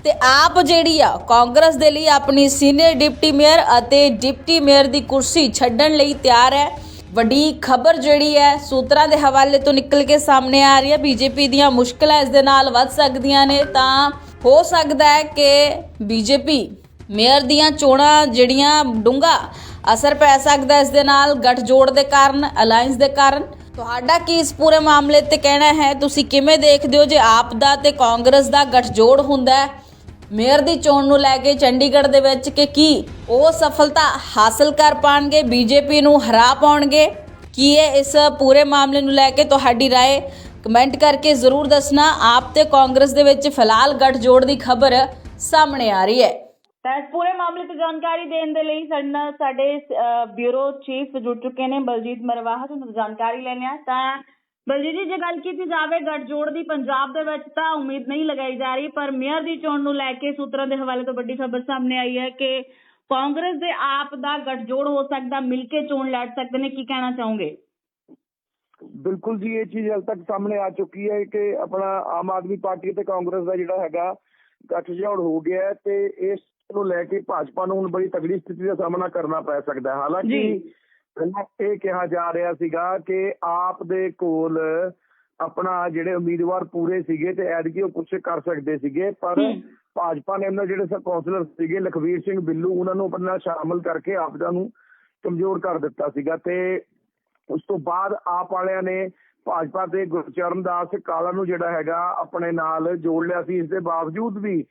ਤੇ ਆਪ ਜਿਹੜੀ ਆ, ਕਾਂਗਰਸ ਦੇ ਲਈ ਆਪਣੀ ਸੀਨੀਅਰ ਡਿਪਟੀ ਮੇਅਰ ਅਤੇ ਡਿਪਟੀ ਮੇਅਰ ਦੀ ਕੁਰਸੀ ਛੱਡਣ ਲਈ ਤਿਆਰ ਹੈ। ਵੱਡੀ ਖਬਰ ਜਿਹੜੀ ਹੈ, ਸੂਤਰਾਂ ਦੇ ਹਵਾਲੇ ਤੋਂ ਨਿਕਲ ਕੇ ਸਾਹਮਣੇ ਆ ਰਹੀ ਹੈ। ਬੀਜੇਪੀ ਦੀਆਂ ਮੁਸ਼ਕਲਾਂ ਇਸ ਦੇ ਨਾਲ ਵੱਧ ਸਕਦੀਆਂ ਨੇ। ਤਾਂ ਹੋ ਸਕਦਾ ਹੈ ਕਿ ਬੀਜੇਪੀ ਮੇਅਰ ਦੀਆਂ ਚੋਣਾਂ ਜਿਹੜੀਆਂ ਡੂੰਗਾ ਅਸਰ ਪੈ ਸਕਦਾ ਇਸ ਦੇ ਨਾਲ ਗੱਠਜੋੜ ਦੇ ਕਾਰਨ ਅਲਾਈਅੰਸ ਦੇ ਕਾਰਨ। ਤੁਹਾਡਾ ਕੀ ਇਸ ਪੂਰੇ ਮਾਮਲੇ ਤੇ ਕਹਿਣਾ ਹੈ? ਤੁਸੀਂ ਕਿਵੇਂ ਦੇਖਦੇ ਹੋ ਜੇ ਆਪ ਦਾ ਤੇ ਕਾਂਗਰਸ ਦਾ ਗੱਠਜੋੜ ਹੁੰਦਾ ਹੈ? ਮੇਅਰ ਦੀ ਚੋਣ ਨੂੰ ਲੈ ਕੇ ਚੰਡੀਗੜ੍ਹ ਦੇ ਵਿੱਚ ਕਿ ਕੀ ਉਹ ਸਫਲਤਾ ਹਾਸਲ ਕਰ ਪਾਣਗੇ ਬੀਜੇਪੀ ਨੂੰ ਹਰਾ ਪਾਉਣਗੇ ਕੀ ਇਹ ਇਸ ਪੂਰੇ ਮਾਮਲੇ ਨੂੰ ਲੈ ਕੇ ਤੁਹਾਡੀ رائے ਕਮੈਂਟ ਕਰਕੇ ਜ਼ਰੂਰ ਦੱਸਣਾ ਆਪ ਤੇ ਕਾਂਗਰਸ ਦੇ ਵਿੱਚ ਫਿਲਹਾਲ ਗੱਠਜੋੜ ਦੀ ਖਬਰ ਸਾਹਮਣੇ ਆ ਰਹੀ ਹੈ ਤਾਂ ਇਸ ਪੂਰੇ ਮਾਮਲੇ ਤੇ ਜਾਣਕਾਰੀ ਦੇਣ ਦੇ ਲਈ ਸਾਡੇ ਨਾਲ ਸਾਡੇ ਅਹ, ਬਿਊਰੋ ਚੀਫ ਜੁੜ ਚੁੱਕੇ ਨੇ ਬਲਜੀਤ ਮਰਵਾਹਾ ਤੋਂ ਉਹਨਾਂ ਤੋਂ ਜਾਣਕਾਰੀ ਲੈਣੇ ਆ ਤਾਂ ਬਲਜੀਤ ਜੀ ਜੇ ਗੱਲ ਕੀਤੀ ਜਾਵੇ ਗੱਠਜੋੜ ਦੀ ਪੰਜਾਬ ਦੇ ਵਿੱਚ ਤਾਂ ਉਮੀਦ ਨਹੀਂ ਲਗਾਈ ਜਾ ਰਹੀ ਪਰ ਮੇਅਰ ਦੀ ਚੋਣ ਨੂੰ ਲੈ ਕੇ ਸੂਤਰਾਂ ਦੇ ਹਵਾਲੇ ਤੋਂ ਵੱਡੀ ਖਬਰ ਸਾਹਮਣੇ ਆਈ ਹੈ ਕਿ ਕਾਂਗਰਸ ਦੇ ਆਪ ਦਾ ਗੱਠਜੋੜ ਹੋ ਸਕਦਾ ਮਿਲ ਕੇ ਚੋਣ ਲੜ ਸਕਦੇ ਨੇ ਕੀ ਕਹਿਣਾ ਚਾਹੋਗੇ ਬਿਲਕੁਲ ਜੀ ਇਹ ਚੀਜ਼ ਹਾਲ ਤੱਕ ਸਾਹਮਣੇ ਆ ਚੁੱਕੀ ਹੈ ਕਿ ਆਪਣਾ ਆਮ ਆਦਮੀ ਪਾਰਟੀ ਤੇ ਕਾਂਗਰਸ ਦਾ ਜਿਹੜਾ ਹੈਗਾ ਗੱਠਜੋੜ ਹੋ ਗਿਆ ਤੇ ਇਸ ਨੂੰ ਲੈ ਕੇ ਭਾਜਪਾ ਨੂੰ ਹੁਣ ਬੜੀ ਤਗੜੀ ਸਥਿਤੀ ਦਾ ਸਾਹਮਣਾ ਕਰਨਾ ਪੈ ਸਕਦਾ ਹੈ ਹਾਲਾਂਕਿ। ਪਹਿਲਾਂ ਇਹ ਕਿਹਾ ਜਾ ਰਿਹਾ ਸੀਗਾ ਕਿ ਆਪ ਦੇ ਕੋਲ ਆਪਣਾ ਜਿਹੜੇ ਉਮੀਦਵਾਰ ਪੂਰੇ ਸੀਗੇ ਤੇ ਐਤਕੀ ਉਹ ਕੁਝ ਕਰ ਸਕਦੇ ਸੀਗੇ ਪਰ। ਭਾਜਪਾ ਨੇ ਉਹਨਾਂ ਜਿਹੜੇ ਸਭ ਕੌਂਸਲਰ ਸੀਗੇ ਲਖਵੀਰ ਸਿੰਘ ਬਿੱਲੂ ਉਹਨਾਂ ਨੂੰ ਆਪਣੇ ਸ਼ਾਮਲ ਕਰਕੇ ਆਪਦਾ ਨੂੰ ਕਮਜ਼ੋਰ ਕਰ ਦਿੱਤਾ ਸੀਗਾ ਤੇ ਉਸ ਤੋਂ ਬਾਅਦ ਆਪ ਵਾਲਿਆਂ ਨੇ ਭਾਜਪਾ ਦੇ ਗੁਰਚਰਨ ਦਾਸ ਕਾਲਾ ਨੂੰ ਜਿਹੜਾ ਹੈਗਾ ਆਪਣੇ ਨਾਲ ਜੋੜ ਲਿਆ ਸੀ ਇਸ ਦੇ ਬਾਵਜੂਦ ਵੀ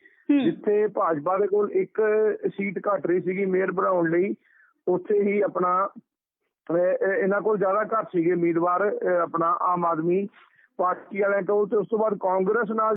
ਜਿੱਥੇ ਭਾਜਪਾ ਦੇ ਕੋਲ ਇੱਕ ਸੀਟ ਘੱਟ ਰਹੀ ਸੀਗੀ ਮੇਅਰ ਬਣਾਉਣ ਲਈ ਉੱਥੇ ਹੀ ਆਪਣਾ ਇਹਨਾਂ ਕੋਲ ਜ਼ਿਆਦਾ ਘੱਟ ਸੀਗੇ ਉਮੀਦਵਾਰ ਆਪਣਾ ਆਮ ਆਦਮੀ ਪਾਰਟੀ ਵਾਲਿਆਂ ਕੋਲ ਤੇ ਉਸ ਤੋਂ ਬਾਅਦ ਕਾਂਗਰਸ ਨਾਲ